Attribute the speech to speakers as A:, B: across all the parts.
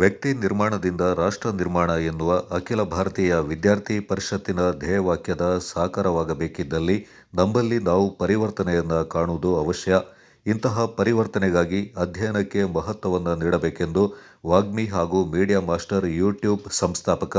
A: ವ್ಯಕ್ತಿ ನಿರ್ಮಾಣದಿಂದ ರಾಷ್ಟ್ರ ನಿರ್ಮಾಣ ಎನ್ನುವ ಅಖಿಲ ಭಾರತೀಯ ವಿದ್ಯಾರ್ಥಿ ಪರಿಷತ್ತಿನ ಧ್ಯೇಯವಾಕ್ಯದ ಸಾಕಾರವಾಗಬೇಕಿದ್ದಲ್ಲಿ ನಮ್ಮಲ್ಲಿ ನಾವು ಪರಿವರ್ತನೆಯನ್ನು ಕಾಣುವುದು ಅವಶ್ಯ. ಇಂತಹ ಪರಿವರ್ತನೆಗಾಗಿ ಅಧ್ಯಯನಕ್ಕೆ ಮಹತ್ವವನ್ನು ನೀಡಬೇಕೆಂದು ವಾಗ್ಮಿ ಹಾಗೂ ಮೀಡಿಯಾ ಮಾಸ್ಟರ್ ಯೂಟ್ಯೂಬ್ ಸಂಸ್ಥಾಪಕ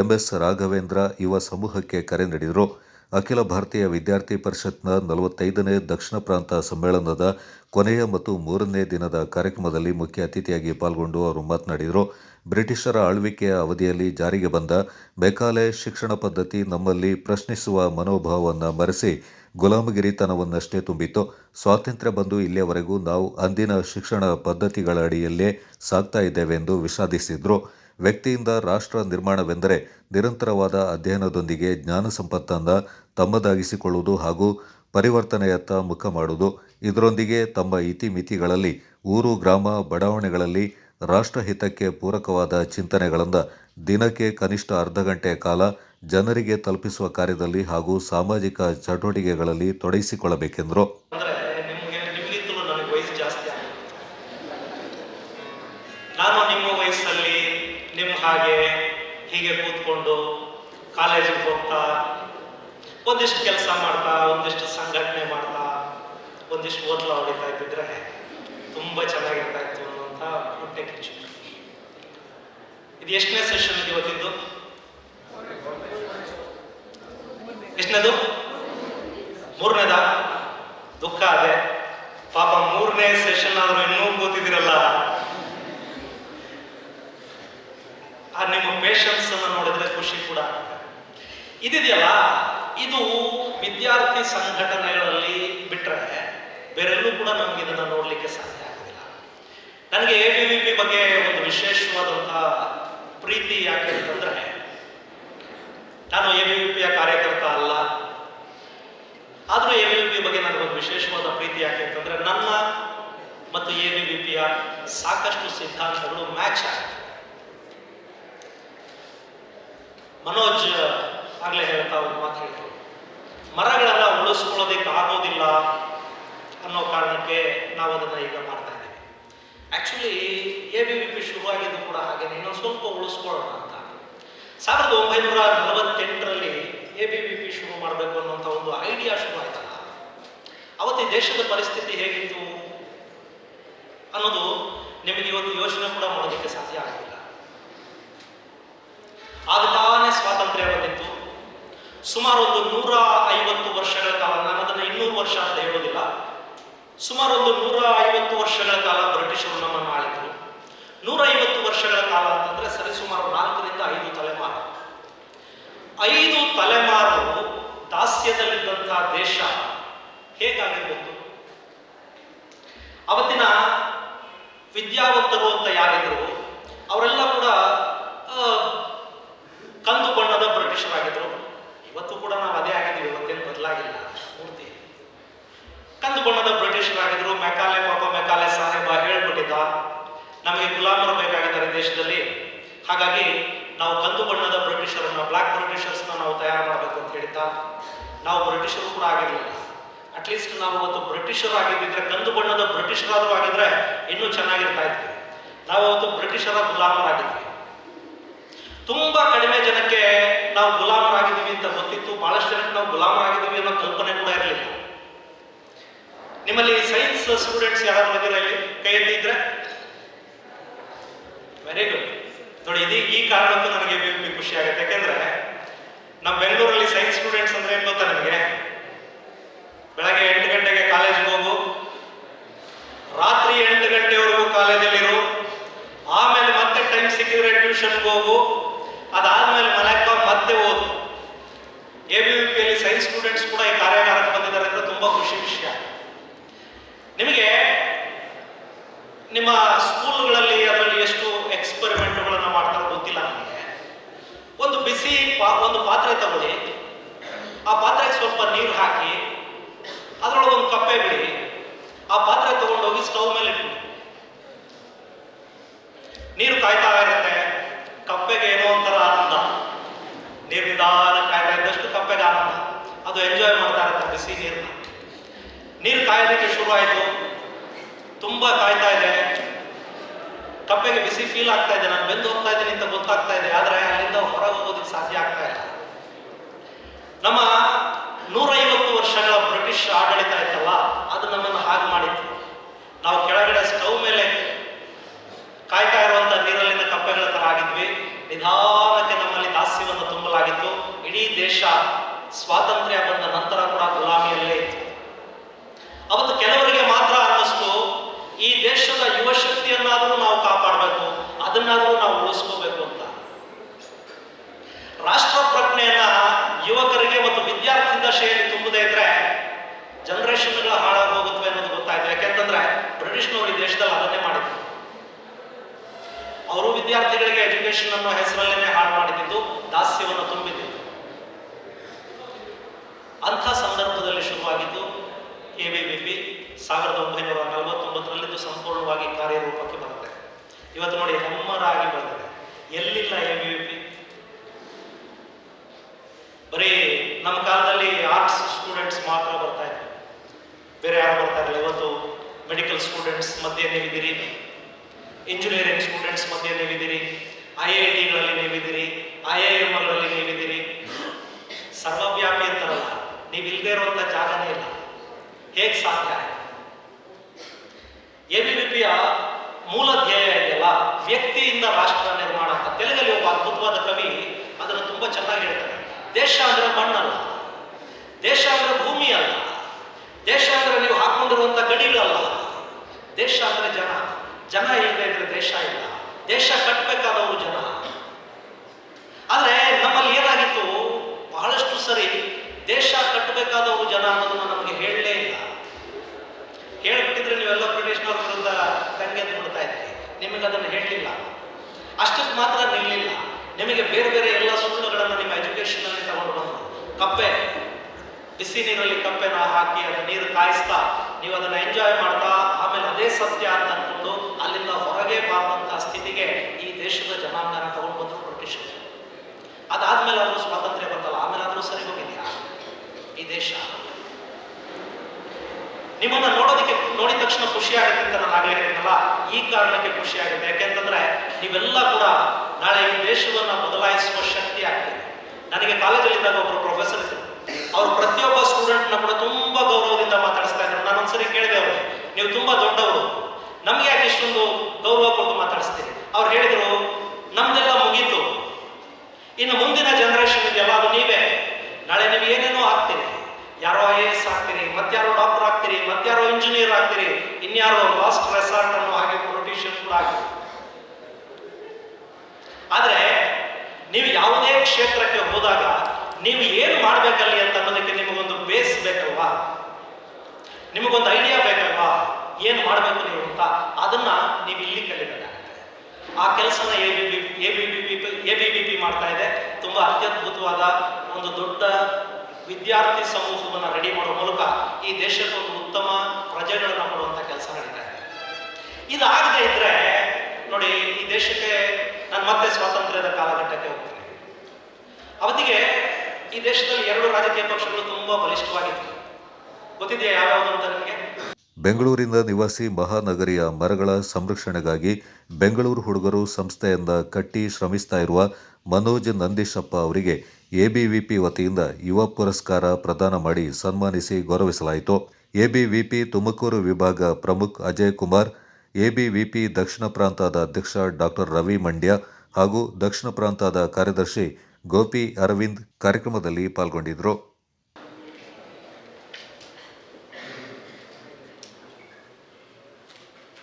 A: ಎಂಎಸ್ ರಾಘವೇಂದ್ರ ಯುವ ಸಮೂಹಕ್ಕೆ ಕರೆ ನೀಡಿದರು. ಅಖಿಲ ಭಾರತೀಯ ವಿದ್ಯಾರ್ಥಿ ಪರಿಷತ್ನ ನಲವತ್ತೈದನೇ ದಕ್ಷಿಣ ಪ್ರಾಂತ ಸಮ್ಮೇಳನದ ಕೊನೆಯ ಮತ್ತು ಮೂರನೇ ದಿನದ ಕಾರ್ಯಕ್ರಮದಲ್ಲಿ ಮುಖ್ಯ ಅತಿಥಿಯಾಗಿ ಪಾಲ್ಗೊಂಡು ಅವರು ಮಾತನಾಡಿದರು. ಬ್ರಿಟಿಷರ ಆಳ್ವಿಕೆಯ ಅವಧಿಯಲ್ಲಿ ಜಾರಿಗೆ ಬಂದ ಮೆಕಾಲೆ ಶಿಕ್ಷಣ ಪದ್ಧತಿ ನಮ್ಮಲ್ಲಿ ಪ್ರಶ್ನಿಸುವ ಮನೋಭಾವವನ್ನು ಮರೆಸಿ ಗುಲಾಮಗಿರಿತನವನ್ನಷ್ಟೇ ತುಂಬಿತ್ತು. ಸ್ವಾತಂತ್ರ್ಯ ಬಂದು ಇಲ್ಲಿಯವರೆಗೂ ನಾವು ಅಂದಿನ ಶಿಕ್ಷಣ ಪದ್ಧತಿಗಳ ಅಡಿಯಲ್ಲೇ ಸಾಗ್ತಾ ಇದ್ದೇವೆ ಎಂದು ವಿಷಾದಿಸಿದರು. ವ್ಯಕ್ತಿಯಿಂದ ರಾಷ್ಟ್ರ ನಿರ್ಮಾಣವೆಂದರೆ ನಿರಂತರವಾದ ಅಧ್ಯಯನದೊಂದಿಗೆ ಜ್ಞಾನ ಸಂಪತ್ತನ್ನು ತಮ್ಮದಾಗಿಸಿಕೊಳ್ಳುವುದು ಹಾಗೂ ಪರಿವರ್ತನೆಯತ್ತ ಮುಖ ಮಾಡುವುದು. ಇದರೊಂದಿಗೆ ತಮ್ಮ ಇತಿಮಿತಿಗಳಲ್ಲಿ ಊರು, ಗ್ರಾಮ, ಬಡಾವಣೆಗಳಲ್ಲಿ ರಾಷ್ಟ್ರಹಿತಕ್ಕೆ ಪೂರಕವಾದ ಚಿಂತನೆಗಳನ್ನು ದಿನಕ್ಕೆ ಕನಿಷ್ಠ ಅರ್ಧ ಗಂಟೆಯ ಕಾಲ ಜನರಿಗೆ ತಲುಪಿಸುವ ಕಾರ್ಯದಲ್ಲಿ ಹಾಗೂ ಸಾಮಾಜಿಕ ಚಟುವಟಿಕೆಗಳಲ್ಲಿ ತೊಡಗಿಸಿಕೊಳ್ಳಬೇಕೆಂದರು.
B: ಹಾಗೆ ಹೀಗೆ ಕೂತ್ಕೊಂಡು ಕಾಲೇಜಿಗೆ ಹೋಗ್ತಾ, ಒಂದಿಷ್ಟು ಕೆಲಸ ಮಾಡ್ತಾ, ಒಂದಿಷ್ಟು ಸಂಘಟನೆ ಮಾಡ್ತಾ, ಒಂದಿಷ್ಟು ಓದ್ಲ ಹೊಡಿತಾ ಇದ್ದಿದ್ರೆ ತುಂಬ ಚೆನ್ನಾಗಿರ್ತಾ ಇತ್ತು ಅನ್ನುವಂಥ ಹೊಟ್ಟೆ ಕಿಚ್ಚು ಇದು ಎಷ್ಟನೇ ಸೆಷನ್ ಇವತ್ತಿದ್ದು ಎಷ್ಟನೇದು? ಮೂರನೇದ? ದುಃಖ ಅದೇ. ಪಾಪ ಮೂರನೇ ಸೆಷನ್ ಆದ್ರೂ ಇನ್ನೂ ಕೂತಿದಿರಲ್ಲ ಆ ನಿಮ್ಮ ಪೇಷನ್ಸ್ ಅನ್ನು ನೋಡಿದ್ರೆ ಖುಷಿ ಕೂಡ ಇದಿದೆಯಲ್ಲ, ಇದು ವಿದ್ಯಾರ್ಥಿ ಸಂಘಟನೆಗಳಲ್ಲಿ ಬಿಟ್ಟರೆ ಬೇರೆಲ್ಲೂ ಕೂಡ ನಮ್ಗೆ ಇದನ್ನ ನೋಡ್ಲಿಕ್ಕೆ ಸಾಧ್ಯ ಆಗೋದಿಲ್ಲ. ನನಗೆ ಎ ವಿ ಪಿ ಬಗ್ಗೆ ಒಂದು ವಿಶೇಷವಾದಂತಹ ಪ್ರೀತಿ ಯಾಕೆ ಅಂತಂದ್ರೆ, ನಾನು ಎ ವಿ ಪಿಯ ಕಾರ್ಯಕರ್ತ ಅಲ್ಲ. ಆದರೂ ಎ ವಿ ಪಿ ಬಗ್ಗೆ ನನಗೊಂದು ವಿಶೇಷವಾದ ಪ್ರೀತಿ ಯಾಕೆ ಅಂತಂದ್ರೆ, ನನ್ನ ಮತ್ತು ಎ ವಿ ಪಿಯ ಸಾಕಷ್ಟು ಸಿದ್ಧಾಂತಗಳು ಮ್ಯಾಚ್ ಆಗುತ್ತೆ. ಮನೋಜ್ ಆಗಲೇ ಹೇಳ್ತಾ ಒಂದು ಮಾತು ಹೇಳಿದ್ರು. ಮರಗಳೆಲ್ಲ ಉಳಿಸ್ಕೊಳ್ಳೋದಕ್ಕೆ ಆಗೋದಿಲ್ಲ ಅನ್ನೋ ಕಾರಣಕ್ಕೆ ನಾವು ಅದನ್ನ ಈಗ ಮಾಡ್ತಾ ಇದ್ದೀವಿ. Actually A B V P ಶುರುವಾಗಿದ್ದು ಕೂಡ ಹಾಗೆ ಇನ್ನೊಂದು ಸ್ವಲ್ಪ ಉಳಿಸ್ಕೊಳ್ಳೋಣ ಅಂತ. ಸಾವಿರದ ಒಂಬೈನೂರ ನಲವತ್ತೆಂಟರಲ್ಲಿ ಎ ಬಿ ವಿ ಪಿ ಶುರು ಮಾಡಬೇಕು ಅನ್ನೋಂಥ ಒಂದು ಐಡಿಯಾ ಶುರು ಆಯ್ತಲ್ಲ. ಅವತ್ತಿ ದೇಶದ ಪರಿಸ್ಥಿತಿ ಹೇಗಿತ್ತು ಅನ್ನೋದು ನಿಮಗೆ ಇವತ್ತು ಯೋಚನೆ ಕೂಡ ಮಾಡೋದಕ್ಕೆ ಸಾಧ್ಯ ಆಗಿಲ್ಲ ಆಗ ತಾನೇ ಸ್ವಾತಂತ್ರ್ಯ ಬಂದಿತ್ತು. ಸುಮಾರು ಒಂದು ನೂರ ಐವತ್ತು ವರ್ಷಗಳ ಕಾಲ, ನಾನು ಅದನ್ನು ಇನ್ನೂರು ವರ್ಷ ಅಂತ ಹೇಳೋದಿಲ್ಲ. ಸುಮಾರು ಒಂದು ನೂರ ಐವತ್ತು ವರ್ಷಗಳ ಕಾಲ ಬ್ರಿಟಿಷರು ನಮ್ಮನ್ನು ಆಳಿದ್ರು. ನೂರ ಐವತ್ತು ವರ್ಷಗಳ ಕಾಲ ಅಂತಂದ್ರೆ ಸರಿಸುಮಾರು ನಾಲ್ಕರಿಂದ ಐದು ತಲೆಮಾರು. ಐದು ತಲೆಮಾರು ದಾಸ್ಯದಲ್ಲಿದ್ದಂತಹ ದೇಶ ಹೇಗಾಗಿರ್ಬೋದು ಅವತ್ತಿನ ವಿದ್ಯಾವಂತರು ಅಂತ ಯಾರಿದ್ರು, ಅವರೆಲ್ಲ ಕೂಡ ಕಂದು ಬಣ್ಣದ ಬ್ರಿಟಿಷರಾಗಿದ್ರು ಇವತ್ತು ಕೂಡ ನಾವು ಅದೇ ಆಗಿದ್ದೀವಿ, ಇವತ್ತೇನು ಬದಲಾಗಿಲ್ಲ ಮೂರ್ತಿ ಕಂದು ಬಣ್ಣದ ಬ್ರಿಟಿಷರಾಗಿದ್ರು ಮೆಕಾಲೆ ಪಾಪ ಮೆಕಾಲೆ ಸಾಹೇಬ ಹೇಳ್ಬಿಟ್ಟಿದ್ದ, ನಮಗೆ ಗುಲಾಮರು ಬೇಕಾಗಿದ್ದಾರೆ ದೇಶದಲ್ಲಿ. ಹಾಗಾಗಿ ನಾವು ಕಂದು ಬಣ್ಣದ ಬ್ರಿಟಿಷರನ್ನ ಬ್ಲಾಕ್ ಬ್ರಿಟಿಷರ್ಸ್ನ ನಾವು ತಯಾರು ಮಾಡಬೇಕು ಅಂತ ಹೇಳಿದ್ದ. ನಾವು ಬ್ರಿಟಿಷರು ಕೂಡ ಆಗಿರಲಿಲ್ಲ. ಅಟ್ಲೀಸ್ಟ್ ನಾವು ಅವತ್ತು ಬ್ರಿಟಿಷರು ಆಗಿದ್ದಿದ್ರೆ, ಕಂದು ಬಣ್ಣದ ಬ್ರಿಟಿಷರಾದರೂ ಆಗಿದ್ರೆ ಇನ್ನೂ ಚೆನ್ನಾಗಿರ್ತಾ ಇದ್ವಿ. ನಾವು ಅವತ್ತು ಬ್ರಿಟಿಷರ ಗುಲಾಮರಾಗಿದ್ವಿ. ತುಂಬಾ ಕಡಿಮೆ ಜನಕ್ಕೆ ನಾವು ಗುಲಾಮರಾಗಿದ್ದೀವಿ ಅಂತ ಗೊತ್ತಿತ್ತು. ಬಹಳಷ್ಟು ಜನಕ್ಕೆ ನಾವು ಗುಲಾಮರಾಗಿದ್ದೀವಿ ಅನ್ನೋ ಕಲ್ಪನೆ ಕೂಡ ಇರಲಿಲ್ಲ. ನಿಮ್ಮಲ್ಲಿ ಸೈನ್ಸ್ ಸ್ಟೂಡೆಂಟ್ಸ್ ಯಾರು ಇದ್ದೀರಾ ಇಲ್ಲಿ? ಕೈ ಎತ್ತಿದ್ರೆ ವೆರಿ ಗುಡ್ ನೋಡಿ ಇದೀಗ ಈ ಕಾರಣಕ್ಕೂ ನನಗೆ ಖುಷಿ ಆಗುತ್ತೆ. ಯಾಕೆಂದ್ರೆ ನಮ್ಮ ಬೆಂಗಳೂರಲ್ಲಿ ಸೈನ್ಸ್ ಸ್ಟೂಡೆಂಟ್ಸ್ ಅಂದ್ರೆ ಏನ್ ಗೊತ್ತಾ ನನಗೆ ಬೆಳಗ್ಗೆ ಎಂಟು ಗಂಟೆಗೆ ಕಾಲೇಜ್ಗೆ ಹೋಗು, ರಾತ್ರಿ ಎಂಟು ಗಂಟೆವರೆಗೂ ಕಾಲೇಜಲ್ಲಿರು ಆಮೇಲೆ ಮತ್ತೆ ಟೈಮ್ ಸಿಕ್ಕಿದ್ರೆ ಟ್ಯೂಷನ್ಗೆ ಹೋಗು ಅದಾದ್ಮೇಲೆ ಮನೆಗೆ ಬಾ ಮತ್ತೆ ಓದು ಎ ಬಿ ವಿ ಪಿಯಲ್ಲಿ ಸೈನ್ಸ್ ಸ್ಟೂಡೆಂಟ್ಸ್ ಕೂಡ ಈ ಕಾರ್ಯಾಗಾರಕ್ಕೆ ಬಂದಿದ್ದಾರೆ ಅಂದ್ರೆ ತುಂಬಾ ಖುಷಿ ವಿಷಯ ನಿಮಗೆ ನಿಮ್ಮ ಸ್ಕೂಲ್ಗಳಲ್ಲಿ ಅದರಲ್ಲಿ ಎಷ್ಟು ಎಕ್ಸ್ಪೆರಿಮೆಂಟ್ಗಳನ್ನು ಮಾಡ್ತಾರೋ ಗೊತ್ತಿಲ್ಲ ನನಗೆ ಒಂದು ಬಿಸಿ ಪಾ ಒಂದು ಪಾತ್ರೆ ತಗೊಳ್ಳಿ ಆ ಪಾತ್ರೆಗೆ ಸ್ವಲ್ಪ ನೀರು ಹಾಕಿ, ಅದರೊಳಗೆ ಒಂದು ಕಪ್ಪೆ ಬಿಡಿ. ಆ ಪಾತ್ರೆ ತಗೊಂಡೋಗಿ ಸ್ಟವ್ ಮೇಲೆ ಇಡಿ ನೀರು ಕಾಯ್ತಾ ಇರುತ್ತೆ. ಕಪ್ಪೆಗೆ ಏನೋ ಒಂಥರ ಆನಂದ. ನೀರು ನಿಧಾನ ಕಾಯ್ತಾ ಇದ್ದಷ್ಟು ಕಪ್ಪೆಗೆ ಆನಂದ. ಅದು ಎಂಜಾಯ್ ಮಾಡ್ತಾ ಇರುತ್ತೆ ಬಿಸಿ ನೀರನ್ನ. ನೀರು ಕಾಯೋದಕ್ಕೆ ಶುರು ಆಯಿತು ತುಂಬ ಕಾಯ್ತಾ ಇದೆ. ಕಪ್ಪೆಗೆ ಬಿಸಿ ಫೀಲ್ ಆಗ್ತಾ ಇದೆ. ನಾನು ಬೆಂದು ಹೋಗ್ತಾ ಇದ್ದೀನಿ ಅಂತ ಗೊತ್ತಾಗ್ತಾ ಇದೆ. ಆದರೆ ಅಲ್ಲಿಂದ ಹೊರಗೆ ಹೋಗೋದಕ್ಕೆ ಸಾಧ್ಯ ಆಗ್ತಾ ಇಲ್ಲ. ನಮ್ಮ ನೂರೈವತ್ತು ವರ್ಷಗಳ ಬ್ರಿಟಿಷ್ ಆಡಳಿತ ಇತ್ತಲ್ಲ, ಅದು ನಮ್ಮನ್ನು ಹಾಗೆ ಮಾಡಿತ್ತು. ನಾವು ಕೆಳಗಡೆ ಸ್ಟವ್ ಮೇಲೆ ಕಾಯ್ತಾ ಇರುವಂತ ನೀರಲ್ಲಿನ ಕಪ್ಪೆಗಳ ತರ ಆಗಿದ್ವಿ. ನಿಧಾನಕ್ಕೆ ನಮ್ಮಲ್ಲಿ ದಾಸ್ಯವನ್ನು ತುಂಬಲಾಗಿತ್ತು. ಇಡೀ ದೇಶ ಸ್ವಾತಂತ್ರ್ಯ ಬಂದ ನಂತರ ಕೂಡ ಗುಲಾಮಿಯಲ್ಲೇ ಇತ್ತು. ಅವತ್ತು ಕೆಲವರಿಗೆ ಮಾತ್ರ ಅನ್ನಿಸ್ತು, ಈ ದೇಶದ ಯುವಶಕ್ತಿಯನ್ನಾದರೂ ನಾವು ಕಾಪಾಡಬೇಕು, ಅದನ್ನಾದರೂ ನಾವು ಉಳಿಸ್ಕೋಬೇಕು ಅಂತ. ರಾಷ್ಟ್ರ ಪ್ರಜ್ಞೆಯನ್ನ ಯುವಕರಿಗೆ ಮತ್ತು ವಿದ್ಯಾರ್ಥಿ ದಶೆಯಲ್ಲಿ ತುಂಬದೇ ಇದ್ರೆ ಜನರೇಷನ್ಗಳು ಹಾಳಾಗಿ ಹೋಗುತ್ತವೆ ಅನ್ನೋದು ಗೊತ್ತಾಯ್ತು. ಯಾಕೆಂತಂದ್ರೆ ಬ್ರಿಟಿಷ್ನವರು ಈ ದೇಶದಲ್ಲಿ ಅದನ್ನೇ ಮಾಡಿದ್ರು. ಅವರು ವಿದ್ಯಾರ್ಥಿಗಳಿಗೆ ಎಜುಕೇಶನ್ ಅನ್ನೋ ಹೆಸರಲ್ಲೇನೆ ಹಾಳು ಮಾಡಿದ್ದು, ದಾಸ್ಯವನ್ನು ತುಂಬಿದ್ದು. ಅಂಥ ಸಂದರ್ಭದಲ್ಲಿ ಶುರುವಾಗಿದ್ದು ಎ ಬಿ ಪಿ ಸಾವಿರದ ಒಂಬೈನೂರ ನಲವತ್ತೊಂಬತ್ತರಲ್ಲಿ ಸಂಪೂರ್ಣವಾಗಿ ಕಾರ್ಯರೂಪಕ್ಕೆ ಬರುತ್ತೆ ಇವತ್ತು ನೋಡಿ, ಹೆಮ್ಮರಾಗಿ ಬಂದಿದೆ. ಎಲ್ಲಿಲ್ಲ ಎ ಬಿ ಬಿ ಪಿ ಬರೀ ನಮ್ಮ ಕಾಲದಲ್ಲಿ ಆರ್ಟ್ಸ್ ಸ್ಟೂಡೆಂಟ್ಸ್ ಮಾತ್ರ ಬರ್ತಾ ಇದ್ರು ಬೇರೆ ಯಾರು ಬರ್ತಾ ಇರಲಿಲ್ಲ ಇವತ್ತು ಮೆಡಿಕಲ್ ಸ್ಟೂಡೆಂಟ್ಸ್ ಮಧ್ಯೆ ನೀವಿದ್ದೀರಿ. ಇಂಜಿನಿಯರಿಂಗ್ ಸ್ಟೂಡೆಂಟ್ಸ್ ಮಧ್ಯೆ ನೀವಿದ್ದೀರಿ. ಐ ಐ ಟಿಗಳಲ್ಲಿ ನೀವಿದ್ದೀರಿ. ಐ ಐ ಎಮ್ಗಳಲ್ಲಿ ನೀವಿದ್ದೀರಿ. ಸರ್ವವ್ಯಾಪಿ ಅಂತಾರಲ್ಲ ನೀವು ಇಲ್ಲದೆ ಜಾಗನೇ ಇಲ್ಲ. ಹೇಗೆ ಸಾಧ್ಯ ಎ ಬಿ ಪಿಯ ಮೂಲ ಧ್ಯೇಯ ಇದೆಯಲ್ಲ, ವ್ಯಕ್ತಿಯಿಂದ ರಾಷ್ಟ್ರ ನಿರ್ಮಾಣ ಅಂತ. ತೆಲುಗಲ್ಲಿ ಒಬ್ಬ ಅದ್ಭುತವಾದ ಕವಿ ಅದನ್ನು ತುಂಬಾ ಚೆನ್ನಾಗಿ ಹೇಳ್ತಾರೆ ದೇಶ ಅಂದ್ರೆ ಮಣ್ಣಲ್ಲ ದೇಶ ಅಂದ್ರೆ ಭೂಮಿ ಅಲ್ಲ ದೇಶ ಅಂದ್ರೆ ನೀವು ಹಾಕೊಂಡಿರುವಂತ ಗಡಿಗಳಲ್ಲ ದೇಶ ಅಂದ್ರೆ ಜನ ಜನ ಇಲ್ಲದೆ ಇದ್ರೆ ದೇಶ ಇಲ್ಲ. ದೇಶ ಕಟ್ಟಬೇಕಾದವರು ಜನ. ಆದರೆ ನಮ್ಮಲ್ಲಿ ಏನಾಗಿತ್ತು? ಬಹಳಷ್ಟು ಸರಿ ದೇಶ ಕಟ್ಟಬೇಕಾದವರು ಜನ ಅನ್ನೋದನ್ನು ನಮಗೆ ಹೇಳಲೇ ಇಲ್ಲ. ಹೇಳ್ಬಿಟ್ಟಿದ್ರೆ ನೀವೆಲ್ಲ ಬ್ರಿಟಿಷ್ನವ್ರ ವಿರುದ್ಧ ಕಂಗೆದ್ದು ಬಿಡ್ತಾ ಇದ್ರಿ ನಿಮಗೆ ಅದನ್ನು ಹೇಳಲಿಲ್ಲ ಅಷ್ಟಕ್ಕೆ ಮಾತ್ರ ನಿಲ್ಲಿಲ್ಲ. ನಿಮಗೆ ಬೇರೆ ಬೇರೆ ಎಲ್ಲ ಸುಳ್ಳುಗಳನ್ನು ನಿಮ್ಮ ಎಜುಕೇಶನ್ ಅಲ್ಲಿ ತಗೊಂಡು ಬಂದರು ಕಪ್ಪೆ, ಬಿಸಿ ನೀರಲ್ಲಿ ಕಪ್ಪೆನ ಹಾಕಿ ಅದನ್ನ ನೀರು ಕಾಯಿಸ್ತಾ ನೀವು ಅದನ್ನ ಎಂಜಾಯ್ ಮಾಡ್ತಾ ಸತ್ಯ ಅಂತ ಅನ್ಕೊಂಡು ಅಲ್ಲಿಂದ ಹೊರಗೆ ಬಾರದಂತ ಸ್ಥಿತಿಗೆ ಈ ದೇಶದ ಜನಾಂಗನ ತಗೊಂಡು ಬಂದರು ಬ್ರಿಟಿಷ್ ಅದಾದ್ಮೇಲೆ ಅವರು ಸ್ವಾತಂತ್ರ್ಯ ಬರ್ತಲ್ಲ ಆಮೇಲೆ ಆದರೂ ಸರಿ ಹೋಗಿದ್ಯಾ ಈ ದೇಶ. ನಿಮ್ಮನ್ನ ನೋಡೋದಕ್ಕೆ ನೋಡಿದ ತಕ್ಷಣ ಖುಷಿ ಆಗುತ್ತೆ ಅಂತ ನಾನು ಆಗ್ಲೇ ಹೇಳಿದ್ನಲ್ಲ, ಈ ಕಾರಣಕ್ಕೆ ಖುಷಿ ಆಗುತ್ತೆ. ಯಾಕೆಂತಂದ್ರೆ ನೀವೆಲ್ಲ ಕೂಡ ನಾಳೆ ಈ ದೇಶವನ್ನ ಬದಲಾಯಿಸುವ ಶಕ್ತಿ ಆಗ್ತದೆ ನನಗೆ ಕಾಲೇಜಲ್ಲಿ ಇದ್ದಾಗ ಒಬ್ಬರು ಪ್ರೊಫೆಸರ್ ಇದ್ರು. ಅವ್ರು ಪ್ರತಿಯೊಬ್ಬ ಸ್ಟೂಡೆಂಟ್ನ ಕೂಡ ತುಂಬಾ ಗೌರವದಿಂದ ಮಾತಾಡಿಸ್ತಾ ಇದ್ರು. ನಾನು ಒಂದ್ಸರಿ ಕೇಳಿದೆ ಅವ್ರಿಗೆ ನೀವು ತುಂಬಾ ದೊಡ್ಡವರು. ನಮ್ಗೆ ಯಾಕೆ ಇಷ್ಟೊಂದು ಗೌರವ ಕೊಟ್ಟು ಮಾತಾಡಿಸ್ತೀರಿ? ಅವ್ರು ಹೇಳಿದ್ರು, ನಮ್ದೆಲ್ಲ ಮುಗೀತು. ಇನ್ನು ಮುಂದಿನ ಜನರೇಷನ್ ಇದೆಯಲ್ಲ ಅದು ನೀವೇ, ನಾಳೆ ನೀವು ಏನೇನೋ ಆಗ್ತೀರಿ. ಯಾರೋ ಐ ಎಸ್ ಆಗ್ತೀರಿ ಮತ್ಯಾರೋ ಡಾಕ್ಟರ್ ಆಗ್ತೀರಿ ಮತ್ಯಾರೋ ಇಂಜಿನಿಯರ್ ಆಗ್ತೀರಿ, ಇನ್ಯಾರೋ ಲಾಸ್ಟ್ ರೆಸಾರ್ಟ್ ಅನ್ನೋ ಹಾಗೆ ಪೊಲಿಟಿಷಿಯನ್ ಕೂಡ ಆಗ್ತೀರಿ ಆದ್ರೆ, ನೀವು ಯಾವುದೇ ಕ್ಷೇತ್ರಕ್ಕೆ ಹೋದಾಗ, ನೀವು ಏನು ಮಾಡ್ಬೇಕಲ್ಲಿ ಅಂತ ಅನ್ನೋದಕ್ಕೆ ನಿಮಗೊಂದು ಬೇಸ್ ಬೇಕಲ್ವಾ? ನಿಮಗೊಂದು ಐಡಿಯಾ ಬೇಕಲ್ವಾ? ಏನು ಮಾಡಬೇಕು ನೀವು ಅಂತ ಅದನ್ನ ನೀವು ಇಲ್ಲಿ ಕಲಿಬೇಕಾಗುತ್ತೆ ಆ ಕೆಲಸನ A B B A B B P A B B P ಮಾಡ್ತಾ ಇದೆ. ತುಂಬಾ ಅತ್ಯದ್ಭುತವಾದ ಒಂದು ದೊಡ್ಡ ವಿದ್ಯಾರ್ಥಿ ಸಮೂಹವನ್ನು ರೆಡಿ ಮಾಡುವ ಮೂಲಕ ಈ ದೇಶಕ್ಕೆ ಒಂದು ಉತ್ತಮ ಪ್ರಜೆಗಳನ್ನು ಕೊಡುವಂತ ಕೆಲಸ ನಡೀತಾ ಇದೆ. ಇದಾಗದೇ ಇದ್ರೆ ನೋಡಿ, ಈ ದೇಶಕ್ಕೆ ನಾನು ಮತ್ತೆ ಸ್ವಾತಂತ್ರ್ಯದ ಕಾಲಘಟ್ಟಕ್ಕೆ ಹೋಗ್ತೀನಿ. ಅವತ್ತಿಗೆ ಈ ದೇಶದಲ್ಲಿ ಎರಡು ರಾಜಕೀಯ ಪಕ್ಷಗಳು ತುಂಬಾ ಬಲಿಷ್ಠವಾಗಿತ್ತು ಗೊತ್ತಿದೆಯಾ ಯಾವ್ಯಾವುದು ಅಂತ ನಿಮಗೆ?
A: ಬೆಂಗಳೂರಿನ ನಿವಾಸಿ ಮಹಾನಗರಿಯ ಮರಗಳ ಸಂರಕ್ಷಣೆಗಾಗಿ ಬೆಂಗಳೂರು ಹುಡುಗರು ಸಂಸ್ಥೆಯಿಂದ ಕಟ್ಟಿ ಶ್ರಮಿಸ್ತಾ ಇರುವ ಮನೋಜ್ ನಂದೀಶಪ್ಪ ಅವರಿಗೆ ಎಬಿವಿಪಿ ವತಿಯಿಂದ ಯುವ ಪುರಸ್ಕಾರ ಪ್ರದಾನ ಮಾಡಿ ಸನ್ಮಾನಿಸಿ ಗೌರವಿಸಲಾಯಿತು. ಎಬಿವಿಪಿ ತುಮಕೂರು ವಿಭಾಗ ಪ್ರಮುಖ್ ಅಜಯ್ ಕುಮಾರ್, ಎಬಿವಿಪಿ ದಕ್ಷಿಣ ಪ್ರಾಂತದ ಅಧ್ಯಕ್ಷ ಡಾಕ್ಟರ್ ರವಿ ಮಂಡ್ಯ ಹಾಗೂ ದಕ್ಷಿಣ ಪ್ರಾಂತದ ಕಾರ್ಯದರ್ಶಿ ಗೋಪಿ ಅರವಿಂದ್ ಕಾರ್ಯಕ್ರಮದಲ್ಲಿ ಪಾಲ್ಗೊಂಡಿದ್ದರು.